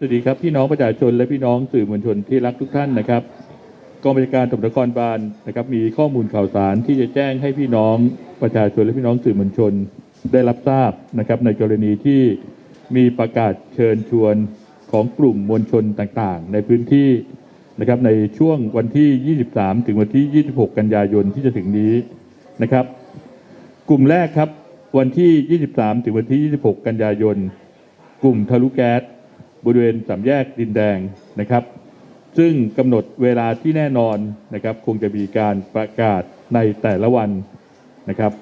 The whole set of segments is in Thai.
สวัสดีครับ พี่น้องประชาชนและพี่น้องสื่อมวลชนที่รักทุกท่านนะครับกองบัญชาการตำรวจนครบาลนะครับ มีข้อมูลข่าวสารที่จะแจ้งให้พี่น้องประชาชนและพี่น้องสื่อมวลชนได้รับทราบนะครับ ในกรณีที่มีประกาศเชิญชวนของกลุ่มมวลชนต่างๆ ในพื้นที่นะครับในช่วงวันที่ 23 ถึงวันที่ 26 กันยายนที่จะถึงนี้นะครับ กลุ่มแรกครับวันที่ 23 ถึงวันที่ 26 กันยายน กลุ่มทะลุแก๊ส บริเวณสามแยกดินแดงนะครับ ซึ่งกำหนดเวลาที่แน่นอนนะครับ คงจะมีการประกาศในแต่ละวันนะครับ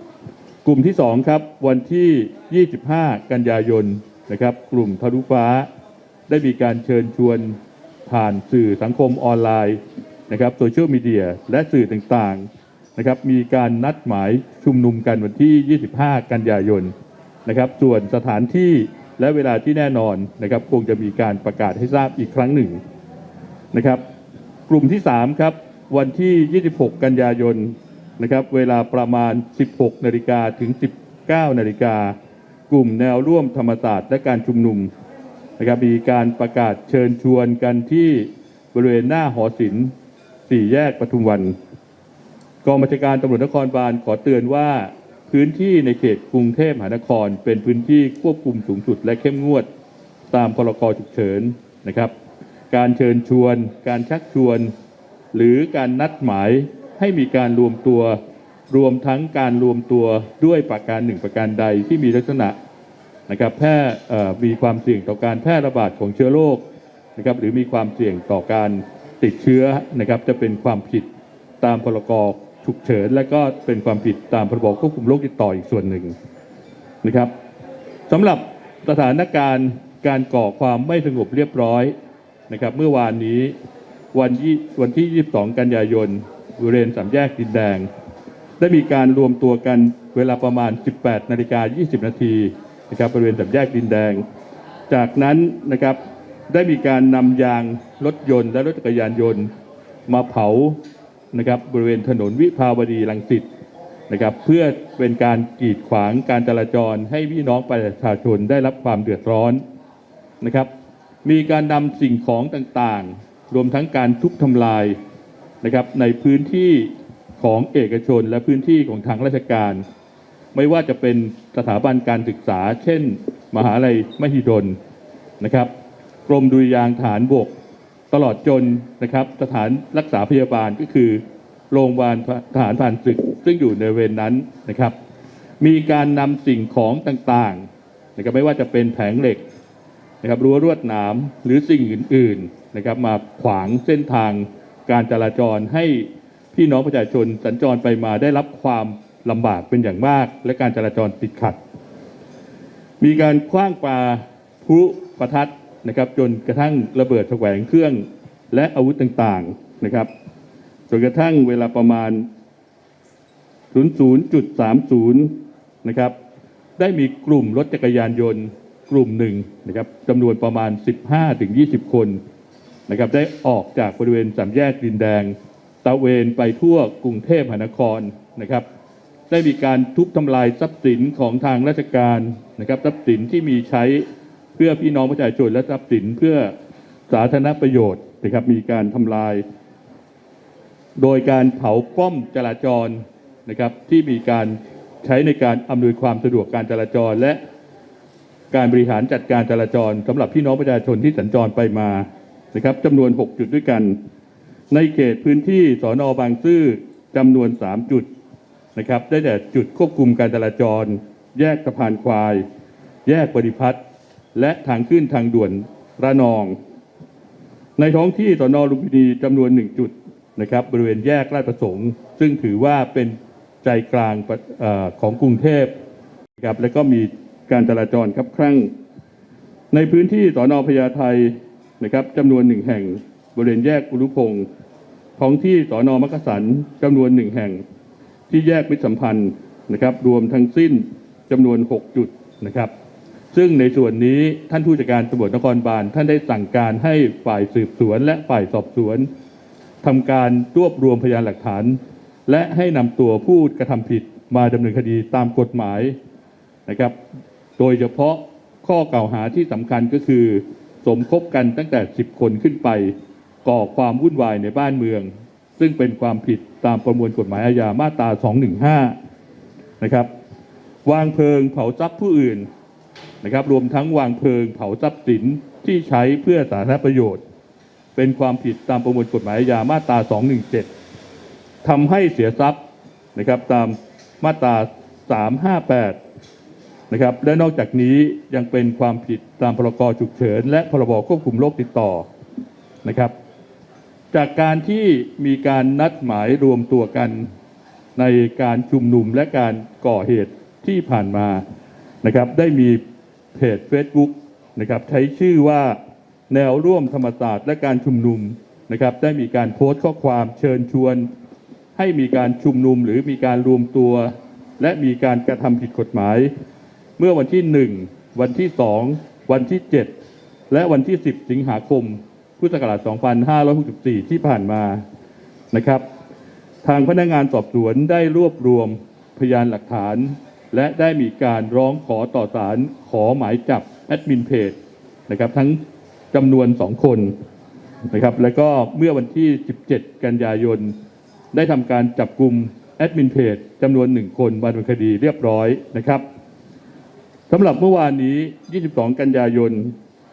กลุ่มที่สองครับ วันที่ 25 กันยายนนะครับ กลุ่มทะลุฟ้า ได้มีการเชิญชวนผ่านสื่อสังคมออนไลน์นะครับโซเชียลมีเดียและสื่อต่างๆนะครับ มีการนัดหมายชุมนุมกันวันที่ 25 กันยายนนะครับ ส่วนสถานที่ และเวลาที่แน่นอนนะครับคงจะมีการประกาศให้ทราบอีกครั้งหนึ่งนะครับ กลุ่มที่ 3 ครับ วันที่ 26 กันยายนนะครับ เวลาประมาณ 16 นาฬิกาถึง 19 นาฬิกากลุ่มแนวร่วมธรรมศาสตร์และการชุมนุมนะครับมีการประกาศเชิญชวนกันที่บริเวณหน้าหอศิลป์สี่แยกปทุมวัน กองบัญชาการตำรวจนครบาลขอเตือนว่า พื้นที่ในเขตกรุงเทพมหานคร เป็นพื้นที่ควบคุมสูงสุดและเข้มงวดตามพรกฉุกเฉินนะครับ การเชิญชวน การชักชวน หรือการนัดหมายให้มีการรวมตัว รวมทั้งการรวมตัวด้วยประการหนึ่งประการใดที่มีลักษณะนะครับแพร่มีความเสี่ยงต่อการแพร่ระบาดของเชื้อโรคนะครับหรือมีความเสี่ยงต่อการติดเชื้อนะครับจะเป็นความผิดตามพรก ฉุกเฉิน และก็เป็นความผิดตามพรบควบคุมโรคติดต่ออีกส่วนหนึ่งนะครับสำหรับสถานการณ์การก่อความไม่สงบเรียบร้อยนะครับ เมื่อวานนี้วันยี่วันที่ 22 กันยายนบริเวณสามแยกดินแดง ได้มีการรวมตัวกันเวลาประมาณ 18 นาฬิกา 20 นาทีนะครับบริเวณสามแยกดินแดง จากนั้นนะครับได้มีการนำยางรถยนต์และรถจักรยานยนต์ มาเผา นะครับบริเวณถนนวิภาวดีรังสิตนะครับเพื่อเป็นการกีดขวางการจราจรให้พี่น้องประชาชนได้รับความเดือดร้อนนะครับ มีการนำสิ่งของต่างๆ รวมทั้งการทุบทำลายนะครับในพื้นที่ของเอกชนและพื้นที่ของทางราชการ ไม่ว่าจะเป็นสถาบันการศึกษา เช่น มหาลัยมหิดลนะครับ กรมดุริยางฐานบก ตลอดจนนะครับสถานรักษาพยาบาลก็คือโรงพยาบาลทหารผ่านศึก ซึ่งอยู่ในเวณนั้นนะครับ มีการนำสิ่งของต่างๆนะครับไม่ว่าจะเป็นแผงเหล็กนะครับรั้วรวดหนามหรือสิ่งอื่นๆนะครับมาขวางเส้นทางการจราจรให้พี่น้องประชาชนสัญจรไปมาได้รับความลำบากเป็นอย่างมาก และการจราจรติดขัด มีการคว้างปลาพุประทัด นะครับจนกระทั่งระเบิดแสวงเครื่องและอาวุธต่างๆนะครับจนกระทั่งเวลาประมาณ 00.30 นะครับ ได้มีกลุ่มรถจักรยานยนต์กลุ่มหนึ่งนะครับจำนวนประมาณ 15-20 คนนะครับได้ออกจากบริเวณสามแยกดินแดงตะเวนไปทั่วกรุงเทพมหานครนะครับ ได้มีการทุบทำลายทรัพย์สินของทางราชการนะครับ ทรัพย์สินที่มีใช้ เพื่อพี่น้องประชาชนและทรัพย์สินเพื่อสาธารณประโยชน์นะครับมีการทำลาย โดยการเผาป้อมจราจรนะครับที่มีการใช้ในการอำนวยความสะดวกการจราจร และการบริหารจัดการจราจรสำหรับพี่น้องประชาชนที่สัญจรไปมานะครับจำนวน 6 จุดด้วยกัน ในเขตพื้นที่สอนอบางซื่อจำนวน 3 จุดนะครับได้แก่จุดควบคุมการจราจร แยกสะพานควาย แยกปฏิพัฒน์ และทางขึ้นทางด่วนระนอง ในท้องที่สอนอลุมพินีจำนวนหนึ่งจุดนะครับบริเวณแยกราชประสงค์ ซึ่งถือว่าเป็นใจกลางอของกรุงเทพนะครับและก็มีการจราจรครับครั่ง ในพื้นที่สอนอพญาไทนะครับจำนวนหนึ่งแห่งบริเวณแยกอุรุพงศ์ท้องที่สอนอมักกะสันจำนวนหนึ่งแห่ง ที่แยกมิตรสัมพันธ์นะครับ รวมทั้งสิ้นจำนวน 6 จุดนะครับ ซึ่งในส่วนนี้ท่านผู้จัดการตำรวจนครบาลท่านได้สั่งการให้ฝ่ายสืบสวนและฝ่ายสอบสวนทำการรวบรวมพยานหลักฐาน และให้นำตัวผู้กระทำผิดมาดำเนินคดีตามกฎหมายนะครับ โดยเฉพาะข้อกล่าวหาที่สำคัญก็คือ สมคบกันตั้งแต่ 10 คนขึ้นไป ก่อความวุ่นวายในบ้านเมือง ซึ่งเป็นความผิดตามประมวลกฎหมายอาญามาตรา 215 นะครับ วางเพลิงเผาทรัพย์ผู้อื่น นะครับ รวมทั้งวางเพลิงเผาทรัพย์สินที่ใช้เพื่อสาธารณประโยชน์ เป็นความผิดตามประมวลกฎหมายอาญามาตรา 217ทำให้เสียทรัพย์นะครับตามมาตรา 358 นะครับ และนอกจากนี้ยังเป็นความผิดตามพรกฉุกเฉิน และพรบควบคุมโรคติดต่อนะครับ จากการที่มีการนัดหมายรวมตัวกันในการชุมนุมและการก่อเหตุที่ผ่านมา นะครับได้มีเพจ Facebook นะครับใช้ชื่อว่าแนวร่วมธรรมศาสตร์และการชุมนุมนะครับได้มีการโพสต์ข้อความเชิญชวน ให้มีการชุมนุมหรือมีการรวมตัว และมีการกระทำผิดกฎหมาย เมื่อวันที่ 1 วันที่ 2 วันที่ 7 และวันที่ 10 สิงหาคม พุทธศักราช 2564 ที่ผ่านมานะครับ ทางพนักงานสอบสวนได้รวบรวมพยานหลักฐาน และได้มีการร้องขอต่อศาลขอหมายจับแอดมินเพจนะครับทั้งจำนวน 2 คนนะครับแล้วก็เมื่อวันที่ 17 กันยายน ได้ทำการจับกลุ่มแอดมินเพจจำนวน 1 คนบันทึกคดีเรียบร้อยนะครับสำหรับเมื่อวานนี้ 22 กันยายน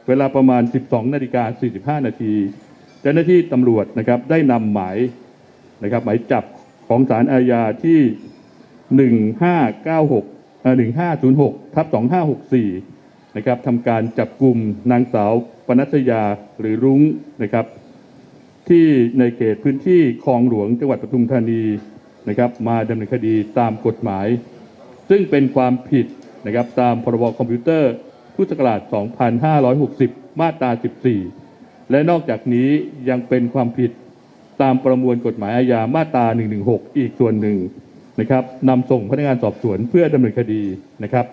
เวลาประมาณ 12 นาฬิกา 45 นาทีเจ้าหน้าที่ตำรวจนะครับได้นำหมายนะครับหมายจับของศาลอาญาที่ 1596เอ่อ1506ทับ2564นะครับทำการจับกลุ่มนางสาวปนัสยาหรือรุ้งนะครับ ที่ในเขตพื้นที่คลองหลวงจังหวัดปทุมธานีนะครับ มาดำเนินคดีตามกฎหมาย ซึ่งเป็นความผิดนะครับตามพรบคอมพิวเตอร์พุทธศักราช 2560 มาตรา 14 และนอกจากนี้ยังเป็นความผิดตามประมวลกฎหมายอาญามาตรา 116 อีกส่วนหนึ่ง นะครับนำส่งพนักงานสอบสวนเพื่อดำเนินคดีนะครับ